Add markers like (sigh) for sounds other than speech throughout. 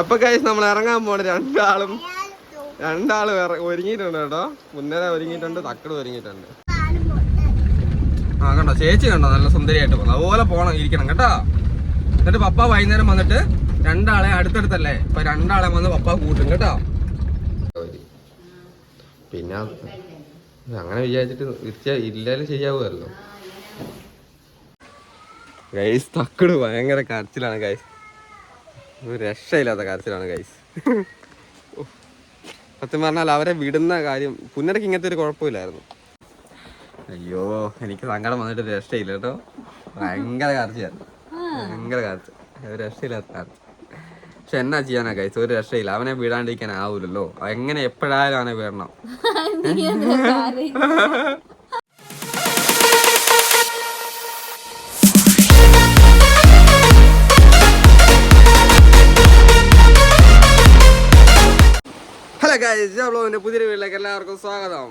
അപ്പൊ കൈസ് നമ്മൾ ഇറങ്ങാൻ പോണ രണ്ടാളും രണ്ടാളും ഒരുങ്ങിയിട്ടുണ്ട് കേട്ടോ. മുന്നേര ഒരുങ്ങിയിട്ടുണ്ട് തക്കട് ഒരുങ്ങിയിട്ടുണ്ട്. ആ കണ്ടോ? ചേച്ചി കണ്ടോ? നല്ല സുന്ദരിയായിട്ട് പോകുന്നു. അതുപോലെ പോണം ഇരിക്കണം കേട്ടോ. എന്നിട്ട് പപ്പ വൈകുന്നേരം വന്നിട്ട് രണ്ടാളെ അടുത്തടുത്തല്ലേ? അപ്പൊ രണ്ടാളെ വന്ന് പപ്പ കൂട്ടും കേട്ടോ. പിന്നെ അങ്ങനെ വിചാരിച്ചിട്ട് ഇല്ലാലും ശരിയാവുമല്ലോ ഗൈസ് തക്കട് ഭയങ്കര കരച്ചിലാണ് ഗൈസ് ഒരു രക്ഷയില്ലാത്ത കാര്യത്തിലാണ് ഗൈസ് സത്യം പറഞ്ഞാൽ അവരെ വിടുന്ന കാര്യം പുന്നരക്ക് ഇങ്ങനത്തെ ഒരു കുഴപ്പമില്ലായിരുന്നു. അയ്യോ എനിക്ക് സങ്കടം വന്നിട്ട് രക്ഷയില്ല കേട്ടോ. ഭയങ്കര കാർച്ചയായിരുന്നു ഭയങ്കര കാർച്ച ഒരു രക്ഷയില്ലാത്ത കാർച്ച പക്ഷെ എന്നാ ചെയ്യാനാ ഗൈസ് ഒരു രക്ഷയില്ല. അവനെ വിടാണ്ടിരിക്കാൻ ആവൂലല്ലോ. എങ്ങനെ എപ്പോഴായാലും അവനെ വിടണം. (laughs) (laughs) ഗൈസ് ഞാൻ പുതിയ വീട്ടിലേക്ക് എല്ലാവർക്കും സ്വാഗതം.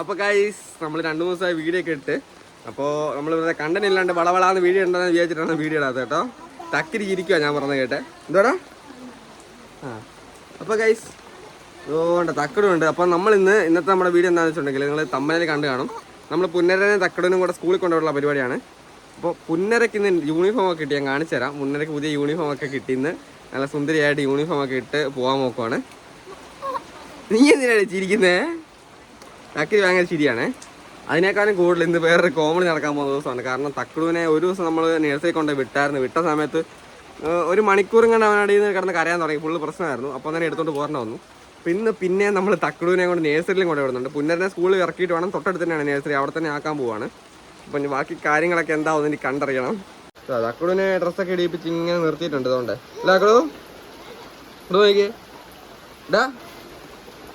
അപ്പോൾ ഗൈസ് നമ്മൾ രണ്ട് ദിവസമായി വീഡിയോ ഒക്കെ ഇട്ട്. അപ്പോൾ നമ്മൾ ഇവിടെ കണ്ടന്റ് വളവളാന്ന് വീഡിയോ ഉണ്ടെന്ന് വിചാരിച്ചിട്ടാണ് വീഡിയോ ഇടാത്തത് കേട്ടോ. തക്കിരി ഇരിക്കുക ഞാൻ പറഞ്ഞത് കേട്ടെ. എന്താടാ ആ. അപ്പോൾ ഗൈസ് ഓണ്ട് തക്കടും ഉണ്ട്. അപ്പോൾ നമ്മൾ ഇന്ന് ഇന്നത്തെ നമ്മുടെ വീഡിയോ എന്താണെന്ന് വെച്ചിട്ടുണ്ടെങ്കിൽ നിങ്ങൾ തമ്മനയിൽ കണ്ടു കാണും. നമ്മൾ പുന്നരനെ തക്കടനും കൂടെ സ്കൂളിൽ കൊണ്ടുപോയുള്ള പരിപാടിയാണ്. അപ്പോൾ പുന്നരയ്ക്ക് ഇന്ന് യൂണിഫോം ഒക്കെ കിട്ടി ഞാൻ കാണിച്ചു തരാം പുന്നരയ്ക്ക് പുതിയ യൂണിഫോം ഒക്കെ കിട്ടി ഇന്ന്. നല്ല സുന്ദരിയായിട്ട് യൂണിഫോം ഒക്കെ ഇട്ട് പോകാൻ നോക്കുവാണ്. നീ എന്തിനാണ് ചിരിക്കുന്നേ? തക്കിരി ഭയങ്കര ചിരിയാണേ. അതിനേക്കാളും കൂടുതൽ ഇന്ന് വേറൊരു കോമഡി നടക്കാൻ പോകുന്ന ദിവസമാണ്. കാരണം തക്കുടുവിനെ ഒരു ദിവസം നമ്മൾ നേഴ്സറി കൊണ്ട് വിട്ടായിരുന്നു. വിട്ട സമയത്ത് ഒരു മണിക്കൂറും കണ്ട് അവനടിയിൽ നിന്ന് കിടന്ന് കരയാൻ തുടങ്ങി. ഫുള്ള് പ്രശ്നമായിരുന്നു. അപ്പോൾ തന്നെ എടുത്തുകൊണ്ട് പോരണ വന്നു. പിന്നെ പിന്നെ നമ്മൾ തക്കുടുവിനെ കൊണ്ട് നേഴ്സറിയിലും കൊണ്ട് വിടുന്നുണ്ട്. പുന്നരനെ സ്കൂളിൽ ഇറക്കിയിട്ട് വേണം. തൊട്ടടുത്ത് തന്നെയാണ് നേഴ്സറി. അവിടെ തന്നെ ആക്കാൻ പോവാണ്. അപ്പം ബാക്കി കാര്യങ്ങളൊക്കെ എന്താവും എനിക്ക് കണ്ടറിയണം. തക്കുടുവിനെ ഡ്രസ്സൊക്കെ ഇടിയിപ്പിച്ച് ഇങ്ങനെ നിർത്തിയിട്ടുണ്ട്. അതുകൊണ്ട് അല്ലേ തക്കുടു ഇവിടെ നോക്കിയേ ഡാ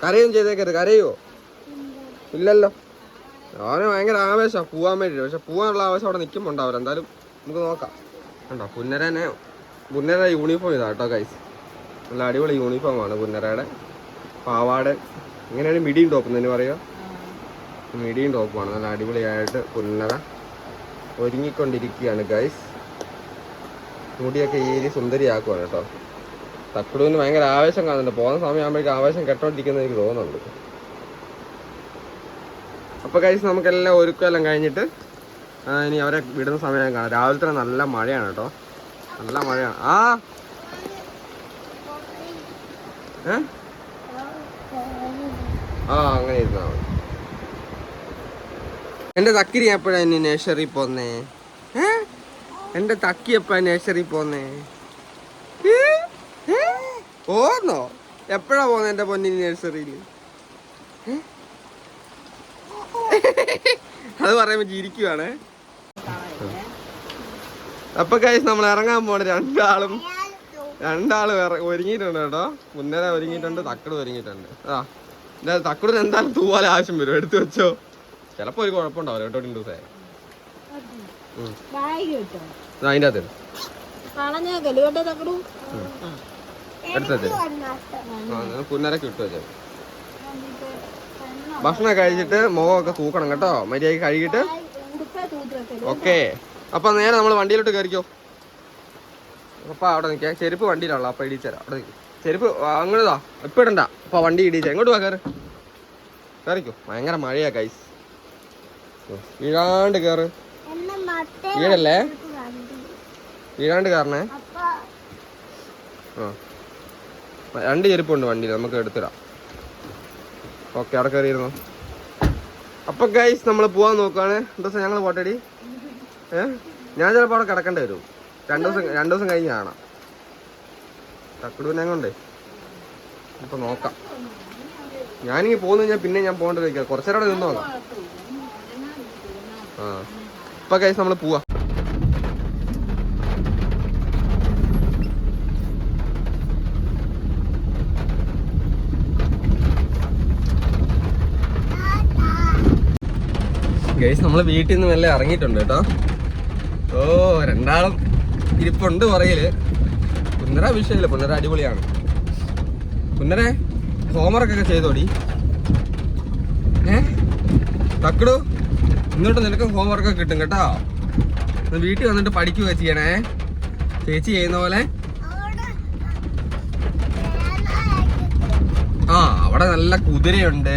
കരയും ചെയ്തേക്കരുത് കരയോ? ഇല്ലല്ലോ. അവന് ഭയങ്കര ആവേശമാണ് പോവാൻ വേണ്ടിയിട്ട്. പക്ഷെ പോവാനുള്ള ആവേശം അവിടെ നിൽക്കുമ്പോൾ ഉണ്ടാവില്ല എന്തായാലും നമുക്ക് നോക്കാം. കണ്ടോ പുന്നരനെ പുന്നര യൂണിഫോം ഇതാ കേട്ടോ കൈസ് നല്ല അടിപൊളി യൂണിഫോമാണ് പുന്നരയുടെ. പാവാട്. ഇങ്ങനെയാണ് മിഡിയും ടോപ്പ് എന്ന് പറയുക. മിഡിയും ടോപ്പാണ് നല്ല അടിപൊളിയായിട്ട് പുന്നര ഒരുങ്ങിക്കൊണ്ടിരിക്കുകയാണ് ഗൈസ് മുടിയൊക്കെ ഏരി സുന്ദരിയാക്കുവാണ് കേട്ടോ. തക്കുടുവിന് ഭയങ്കര ആവേശം കാണുന്നുണ്ട്. പോകുന്ന സമയമാകുമ്പോഴേക്കും ആവേശം കെട്ടോണ്ടിരിക്കുന്ന എനിക്ക് തോന്നുന്നുണ്ട്. അപ്പൊ കഴിച്ച് നമുക്കെല്ലാം ഒരുക്കമെല്ലാം കഴിഞ്ഞിട്ട് ഇനി അവരെ വിടുന്ന സമയം കാണാം. രാവിലത്തെ നല്ല മഴയാണ് കേട്ടോ. നല്ല മഴയാണ്. ആ! ഏ? ആ അങ്ങനെ ഇരുന്നാ മതി. തക്കിരി എപ്പോഴാ ഇനി നേഴ്സറി പോന്നേ? എന്റെ തക്കി എപ്പോഴാ നേഴ്സറി പോന്നേ? പോന്നോ എപ്പോഴാ പോന്ന എന്റെ പൊന്നിന് നഴ്സറിയിൽ അത് പറയുമ്പോ ചിരിക്കുവാണ് അപ്പൊ കഴിച്ച് നമ്മൾ ഇറങ്ങാൻ പോണ രണ്ടാളും രണ്ടാളും ഒരുങ്ങിയിട്ടുണ്ട് കേട്ടോ. മുന്നേര ഒരുങ്ങിയിട്ടുണ്ട് തക്കട് ഒരുങ്ങിയിട്ടുണ്ട്. ആ എന്താ തക്കടിന് എന്തായാലും തൂവാല ആവശ്യം വരും. എടുത്തു വെച്ചോ. ചിലപ്പോ ഒരു കുഴപ്പമുണ്ടാവില്ല കേട്ടോ രണ്ടു ദിവസമായി. അതിന്റെ അകത്ത് തക്കടു? എടുത്ത്. പുന്നര കിട്ടുമത് ഭക്ഷണം കഴിച്ചിട്ട് മുഖമൊക്കെ തൂക്കണം കേട്ടോ. മര്യാദ കഴുകിട്ട് ഓക്കെ. അപ്പൊ നേരെ നമ്മൾ വണ്ടിയിലോട്ട് കയറിക്കോ. അപ്പൊ അവിടെ നിൽക്കാം ചെരുപ്പ് വണ്ടിയിലുള്ള അപ്പൊ ഇടിച്ചരാം. അവിടെ നിൽക്കും ചെരുപ്പ് അങ്ങനെതാ ഇപ്പൊ ഇടണ്ട. അപ്പൊ വണ്ടി ഇടിച്ച. എങ്ങോട്ട് വാ കയറി കയറിക്കോ. ഭയങ്കര മഴയാ കൈസ് വീഴാണ്ട് കയറ് വീടല്ലേ വീഴാണ്ട് കയറണേ ആ. രണ്ട് ചെരുപ്പുണ്ട് വണ്ടിയിൽ നമുക്ക് എടുത്തിടാം. ഓക്കെ അവിടെ കയറിയിരുന്നു? അപ്പൊ ഗൈസ് നമ്മൾ പോവാൻ നോക്കുകയാണ് എന്താ ഞങ്ങൾ പോട്ടടി? ഏ? ഞാൻ ചിലപ്പോൾ അവിടെ കിടക്കേണ്ടി വരും. രണ്ടു ദിവസം രണ്ടു ദിവസം കഴിഞ്ഞ് കാണാം. തക്കടൂനെ കൊണ്ടേ അപ്പൊ നോക്കാം. ഞാനിങ്ങനെ പോന്നു കഴിഞ്ഞാൽ പിന്നെ ഞാൻ പോകേണ്ടത് കുറച്ചേരം അവിടെ നിന്ന് ആ. ഇപ്പൊ ഗൈസ് നമ്മൾ പോവാ. ഗൈസ് നമ്മൾ വീട്ടിൽ നിന്ന് മെല്ലെ ഇറങ്ങിയിട്ടുണ്ട് കേട്ടോ. ഓ രണ്ടാളും ഇരിപ്പുണ്ട് പറയൽ പുന്നര വിഷയമില്ല പുന്നര അടിപൊളിയാണ്. പുന്നരെ ഹോംവർക്ക് ഒക്കെ ചെയ്തോടി. ഏ? തക്കടു ഇങ്ങോട്ട് നിനക്ക് ഹോംവർക്ക് ഒക്കെ കിട്ടും കേട്ടോ. വീട്ടിൽ വന്നിട്ട് പഠിക്കുക ചെയ്യണേ. ചേച്ചി ചെയ്യുന്ന പോലെ. ആ അവിടെ നല്ല കുതിരയുണ്ട്.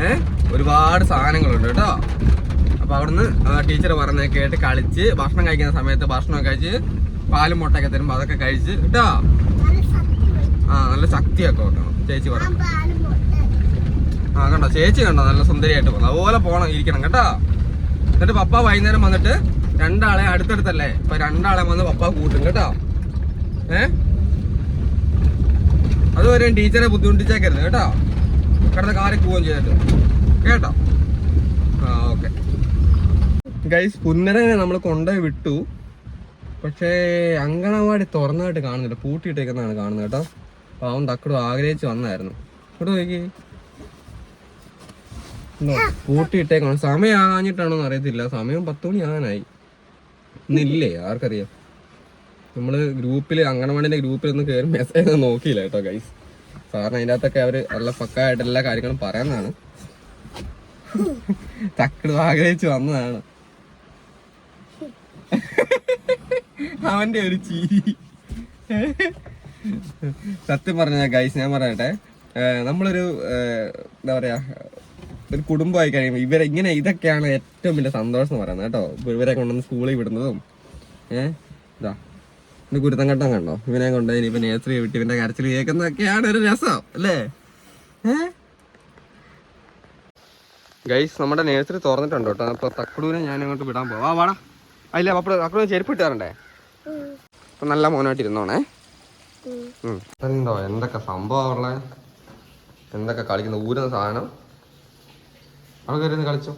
ഏ? ഒരുപാട് സാധനങ്ങളുണ്ട് കേട്ടോ. അപ്പൊ അവിടുന്ന് ടീച്ചർ പറഞ്ഞ കേട്ട് കളിച്ച് ഭക്ഷണം കഴിക്കുന്ന സമയത്ത് ഭക്ഷണം കഴിച്ച് പാലും മുട്ടയൊക്കെ തരുമ്പോ അതൊക്കെ കഴിച്ച് കേട്ടോ ആ നല്ല ശക്തിയൊക്കെ വെക്കണം ചേച്ചി പറഞ്ഞു ആ കണ്ടോ? ചേച്ചി കണ്ടോ? നല്ല സുന്ദരിയായിട്ട് പോകണം അതുപോലെ പോകണം ഇരിക്കണം കേട്ടോ. എന്നിട്ട് പപ്പ വൈകുന്നേരം വന്നിട്ട് രണ്ടാളെ അടുത്തടുത്തല്ലേ? ഇപ്പൊ രണ്ടാളെ വന്ന് പപ്പ കൂട്ടും കേട്ടോ. ഏ? അതുവരെ ടീച്ചറെ ബുദ്ധിമുട്ടിച്ചേക്കരുത് കേട്ടോ. കിടന്ന് കാറി പോവുകയും ചെയ്തിട്ട്. കേട്ടോ? ആ ഓക്കെ. ഗൈസ് പുന്നരനെ നമ്മൾ കൊണ്ടുപോയി വിട്ടു. പക്ഷേ അങ്കണവാടി തുറന്നതായിട്ട് കാണുന്നില്ല. പൂട്ടിയിട്ടേക്കുന്നതാണ് കാണുന്നത് കേട്ടോ. പാവം തക്കടും ആഗ്രഹിച്ച് വന്നായിരുന്നു. ഇവിടെ നോക്കി? പൂട്ടിയിട്ടേക്കാണ്. സമയം ആകാഞ്ഞിട്ടാണോന്ന് അറിയത്തില്ല. സമയം പത്ത് മണി ആകാനായി ഇന്നില്ലേ? ആർക്കറിയാം. നമ്മൾ ഗ്രൂപ്പിൽ അങ്കണവാടിന്റെ ഗ്രൂപ്പിൽ ഒന്ന് കയറി മെസ്സേജ് നോക്കിയില്ല കേട്ടോ ഗൈസ് സാറിന് അതിന്റെ അകത്തൊക്കെ അവർ നല്ല പക്കായിട്ട് എല്ലാ കാര്യങ്ങളും പറയുന്നതാണ്. തക്കടും ആഗ്രഹിച്ച് വന്നതാണ്. അവന്റെ ഒരു ചിരി. സത്യം പറഞ്ഞ ഗൈസ് ഞാൻ പറയട്ടെ. നമ്മളൊരു എന്താ പറയാ ഒരു കുടുംബമായി കഴിയുമ്പോൾ ഇവരെ ഇങ്ങനെ ഇതൊക്കെയാണ് ഏറ്റവും വലിയ സന്തോഷം എന്ന് പറയുന്നത് കേട്ടോ. ഇവരെ കൊണ്ടുവന്ന് സ്കൂളിൽ വിടുന്നതും ഏഹ് ഇതാ. ഇത് ഗുരുത്തങ്കട്ടം കണ്ടോ? ഇവനെ കൊണ്ട് ഇനിയിപ്പോ നേഴ്സറി വിട്ടി ഇവന്റെ കരച്ചിൽ കേൾക്കുന്നതൊക്കെയാണ് ഒരു രസം അല്ലേ? ഗൈസ് നമ്മുടെ നേഴ്സറി തുറന്നിട്ടുണ്ട് കേട്ടോ. അപ്പൊ തക്കുടൂനെ ഞാൻ അങ്ങോട്ട് വിടാൻ പോവാ. വാടാ. അല്ല അപ്പോൾ തക്കുടൂനെ ചെരുപ്പ് ഇട്ടാറണ്ടേ അപ്പൊ നല്ല മോനായിട്ട് ഇരുന്നോണേ. എന്തോ എന്തൊക്കെ സംഭവം ഉള്ള? എന്തൊക്കെ കളിക്കുന്ന ഊരുന്ന സാധനം? അവിടെ കയറി കളിച്ചോ.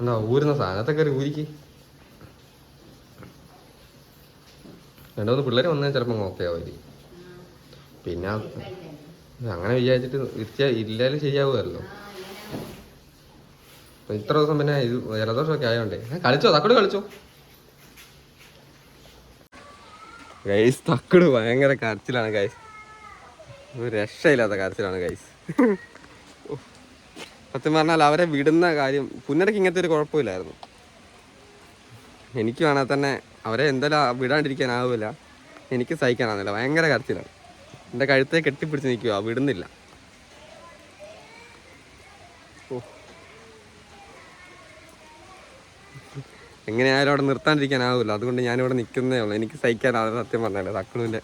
എന്താ ഊരുന്ന സാധനത്തെ കയറി ഊരിക്ക്. രണ്ടു മൂന്ന് പിള്ളേർ വന്നാൽ ചിലപ്പോൾ ഓക്കെ ആവുമായിരിക്കും. പിന്നെ അങ്ങനെ വിചാരിച്ചിട്ട് ഇല്ലാലും ശരിയാവുമല്ലോ ഇത്ര ദിവസം പിന്നെ ഇത് ജലദോഷമൊക്കെ ആയതുകൊണ്ടേ കളിച്ചോ തക്കട് കളിച്ചോ. ഗൈസ് തക്കട് ഭയങ്കര കരച്ചിലാണ് ഗൈസ് രക്ഷയില്ലാത്ത കരച്ചിലാണ് ഗൈസ് സത്യം പറഞ്ഞാൽ അവരെ വിടുന്ന കാര്യം പുന്നരക്ക് ഇങ്ങനത്തെ ഒരു കുഴപ്പമില്ലായിരുന്നു. എനിക്ക് വേണേൽ തന്നെ അവരെ എന്തായാലും വിടാണ്ടിരിക്കാനാവില്ല. എനിക്ക് സഹിക്കാനാവുന്നില്ല. ഭയങ്കര കരച്ചിലാണ്. എന്റെ കഴുത്തെ കെട്ടിപ്പിടിച്ച് നിൽക്കുക വിടുന്നില്ല. എങ്ങനെയായാലും അവിടെ നിർത്താണ്ടിരിക്കാനാവില്ല അതുകൊണ്ട് ഞാനിവിടെ നിൽക്കുന്നേ ഉള്ളൂ. എനിക്ക് സഹിക്കാനാവില്ല സത്യം പറഞ്ഞാൽ തക്കളുവിന്റെ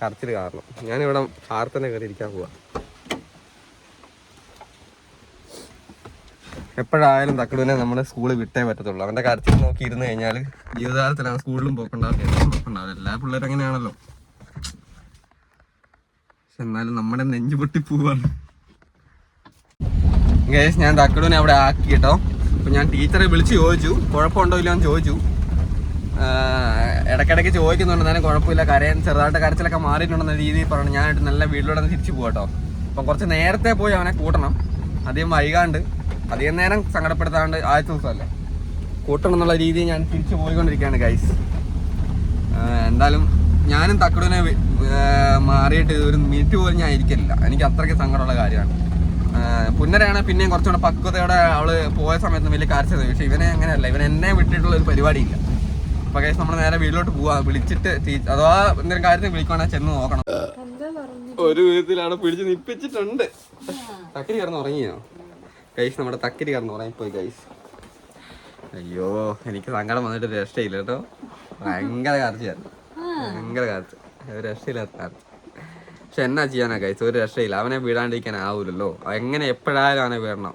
കരച്ചിൽ കാരണം. ഞാനിവിടെ ആർത്തന്നെ കയറി ഇരിക്കാൻ പോവാ. എപ്പോഴായാലും തക്കടുവിനെ നമ്മൾ സ്കൂളിൽ വിട്ടേ പറ്റത്തുള്ളൂ. അവന്റെ കരച്ചിൽ നോക്കി ഇരുന്ന് കഴിഞ്ഞാൽ ആ സ്കൂളിലും പോക്കുണ്ടാവില്ല എല്ലാം പിള്ളേരും അങ്ങനെയാണല്ലോ. പക്ഷെ എന്നാലും നമ്മുടെ നെഞ്ചു പൊട്ടി പോവാണ് ഞാൻ തക്കടുവിനെ അവിടെ ആക്കി കേട്ടോ. അപ്പൊ ഞാൻ ടീച്ചറെ വിളിച്ച് ചോദിച്ചു കുഴപ്പമുണ്ടോ ഇല്ലയോ? എന്ന് ചോദിച്ചു. ഇടയ്ക്കിടയ്ക്ക് ചോദിക്കുന്നുണ്ട് എന്നാലും കുഴപ്പമില്ല. കരയാൻ ചെറുതായിട്ട് കരച്ചിലൊക്കെ മാറിയിട്ടുണ്ടെന്ന രീതിയിൽ പറഞ്ഞു. ഞാനായിട്ട് നല്ല വീട്ടിലൂടെ തിരിച്ചു പോകട്ടോ അപ്പം കുറച്ച് നേരത്തെ പോയി അവനെ കൂട്ടണം. അധികം വൈകാണ്ട് അധികം നേരം സങ്കടപ്പെടുത്താണ്ട് ആദ്യ ദിവസമല്ലേ. കൂട്ടണം എന്നുള്ള രീതിയിൽ ഞാൻ തിരിച്ചു പോയിക്കൊണ്ടിരിക്കുകയാണ് ഗൈസ് എന്തായാലും ഞാനും തക്കടുവിനെ മാറിയിട്ട് ഒരു മിനിറ്റ് പോലും ഞാൻ ഇരിക്കില്ല എനിക്ക് അത്രയ്ക്ക് സങ്കടമുള്ള കാര്യമാണ്. പുന്നരയാണെങ്കിൽ പിന്നെയും കുറച്ചുകൂടെ പക്വതയോടെ അവൾ പോയ സമയത്ത് വലിയ ചെയ്തു. പക്ഷെ ഇവനെ അങ്ങനെയല്ല. ഇവൻ എന്നെ വിട്ടിട്ടുള്ള ഒരു പരിപാടിയില്ല. അപ്പൊ കേസ് നമ്മൾ നേരെ വീട്ടിലോട്ട് പോവാ. വിളിച്ചിട്ട് അഥവാ എന്തെങ്കിലും കാര്യത്തിൽ വിളിക്കുവാണെങ്കിൽ ചെന്ന് നോക്കണം. ഒരു വിധത്തിലാണ് പിടിച്ച് നിപ്പിച്ചിട്ടുണ്ട്. തക്കരി കിടന്ന് ഉറങ്ങിയോ? കൈസ് നമ്മുടെ തക്കരി കിടന്ന് ഉറങ്ങിപ്പോയി കൈസ് അയ്യോ എനിക്ക് സങ്കടം വന്നിട്ട് രക്ഷയില്ല കേട്ടോ. ഭയങ്കര കാർച്ചയായിരുന്നു ഭയങ്കര കാർച്ച രക്ഷയില്ലാത്ത കാർച്ച പക്ഷെ എന്നാ ചെയ്യാനാ കൈസ് ഒരു രക്ഷയില്ല. അവനെ വീടാണ്ടിരിക്കാൻ ആവൂലല്ലോ. എങ്ങനെ എപ്പോഴായാലും അവനെ വീടണം?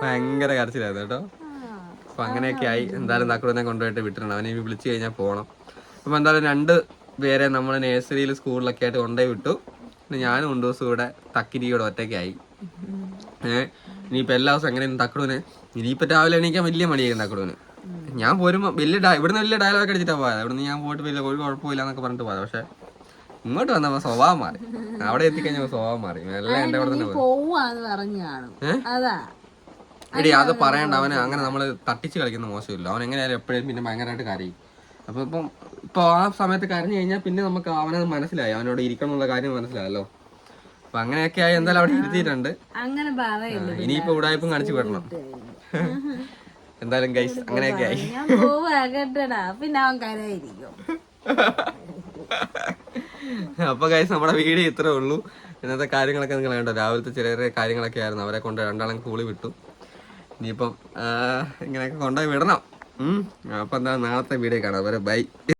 ഭയങ്കര കരച്ചിലായിരുന്നു കേട്ടോ. അപ്പൊ അങ്ങനെയൊക്കെ ആയി. എന്തായാലും തക്കുടനെ കൊണ്ടുപോയിട്ട് വിട്ടിട്ടുണ്ട്. അവനെ വിളിച്ചു കഴിഞ്ഞാൽ പോകണം അപ്പൊ എന്തായാലും രണ്ട് പേരെ നമ്മൾ നഴ്സറിയിൽ സ്കൂളിലൊക്കെ ആയിട്ട് കൊണ്ടുപോയി വിട്ടു. പിന്നെ ഞാനും ഉണ്ട് ദിവസം ഇവിടെ തക്കിരിയോടെ ഒറ്റയ്ക്കായി ഏഹ് ഇനിയിപ്പോ എല്ലാ ദിവസവും എങ്ങനെയാണ് തക്കടൂന് ഇനിയിപ്പോ രാവിലെ എണീക്കാൻ വലിയ മടിയായിരുന്നു തക്കടുവിന് ഞാൻ പോരുമ്പോ വലിയ ഡയ ഇവിടുന്ന് വലിയ ഡയലോഗ് അടിച്ചിട്ടാ പോയത്. ഇവിടുന്ന് ഞാൻ പോയിട്ട് വലിയ ഒരു കുഴപ്പമില്ല എന്നൊക്കെ പറഞ്ഞിട്ട് പോയത്. പക്ഷെ ഇങ്ങോട്ട് വന്നപ്പോ സ്വഭാവം മാറി. അവിടെ എത്തിക്കഴിഞ്ഞപ്പോ സ്വഭാവം മാറി. എല്ലാം എന്റെ അവിടെ തന്നെ പോയി. എടി അത് പറയണ്ട. അവന് അങ്ങനെ നമ്മൾ തട്ടിച്ച് കളിക്കുന്ന മോശമില്ല. അവൻ എങ്ങനെയായാലും എപ്പോഴും പിന്നെ ഭയങ്കരമായിട്ട് കരയും. അപ്പൊ ഇപ്പം ഇപ്പൊ ആ സമയത്ത് കരഞ്ഞു കഴിഞ്ഞാൽ പിന്നെ നമുക്ക് അവനത് മനസ്സിലായി. അവനോട് ഇരിക്കണം എന്നുള്ള കാര്യം മനസ്സിലായല്ലോ. അപ്പൊ അങ്ങനെയൊക്കെ ആയി എന്തായാലും അവിടെ ഇരുത്തിയിട്ടുണ്ട്. ഇനിയിപ്പോ ഉടായ്പും കാണിച്ചു വിടണം എന്തായാലും ഗൈസ് അങ്ങനെയൊക്കെ ആയി. പിന്നെ അവൻ കരയായിരിക്കും അപ്പൊ ഗൈസ് നമ്മുടെ വീഡിയോ ഇത്രേ ഉള്ളൂ. ഇന്നത്തെ കാര്യങ്ങളൊക്കെ നിങ്ങൾ കണ്ടോ? രാവിലത്തെ ചെറിയ ചെറിയ കാര്യങ്ങളൊക്കെ ആയിരുന്നു. അവരെ കൊണ്ട് രണ്ടാളും കൂളി വിട്ടു. ഇനിയിപ്പം ഇങ്ങനെയൊക്കെ കൊണ്ടുപോയി വിടണം. അപ്പൊ എന്താ നാളത്തെ വീഡിയോ കാണാം. അവരെ ബൈ